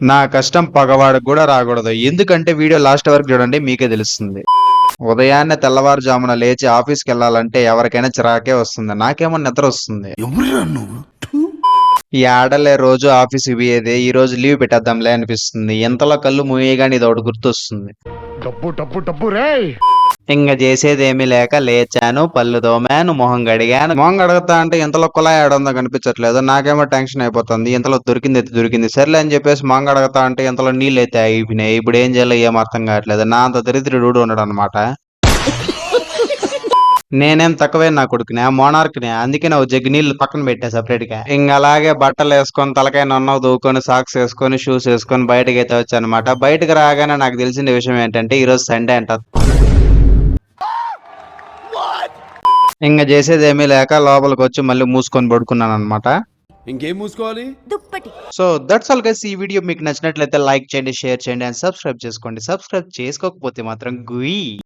నా కష్టం పగవాడికి కూడా రాకూడదు. ఎందుకంటే వీడియో లాస్ట్ వరకు చూడండి మీకే తెలుస్తుంది. ఉదయాన్నే తెల్లవారుజామున లేచి ఆఫీస్కి వెళ్ళాలంటే ఎవరికైనా చిరాకే వస్తుంది. నాకేమో నిద్ర వస్తుంది. ఈ ఆడలే రోజు ఆఫీస్ పోయేదే ఈ రోజు లీవ్ పెట్టేద్దాంలే అనిపిస్తుంది. ఎంతలో కళ్ళు మూయగానే ఇది ఒకటి గుర్తొస్తుంది. డబ్బు డబ్బు డబ్బు రే ఇంక చేసేదేమీ లేక లేచాను పళ్ళు తోమాను మొహం గడిగాను మొహం గడగతా అంటే ఇంతలో కుళాయి ఆడుందో కనిపించట్లేదు. నాకేమో టెన్షన్ అయిపోతుంది. ఇంతలో దొరికింది అయితే దొరికింది. సర్లే అని చెప్పేసి మొహం గడగతా అంటే ఇంతలో నీళ్ళు అయితే అయిపోయినాయి ఇప్పుడు ఏం చేయాలో ఏం అర్థం కావట్లేదు. నా అంత దరిద్రుడు ఉన్నాడు అనమాట నేనేం తక్కువే నా కొడుకునే మోనార్క్నే. అందుకే నా జగ్గు నీళ్ళు పక్కన పెట్టా సపరేట్గా ఇంక అలాగే బట్టలు వేసుకొని తలకాయ నన్నవ దూకొని సాక్స్ వేసుకొని షూస్ వేసుకొని బయటకి అయితే వచ్చానమాట బయటకు రాగానే నాకు తెలిసిన విషయం ఏంటంటే ఈ రోజు సండే అంటారు ఇంక చేసేదేమీ లేక లోపలికి వచ్చి మళ్ళీ మూసుకొని పడుకున్నాను అనమాట ఇంకేం మూసుకోవాలి? దుప్పటి. సో దట్స్ ఆల్ గైస్ ఈ వీడియో మీకు నచ్చినట్లయితే లైక్ చేయండి షేర్ చేయండి అండ్ సబ్స్క్రైబ్ చేసుకోండి. సబ్స్క్రైబ్ చేసుకోకపోతే మాత్రం గుయి.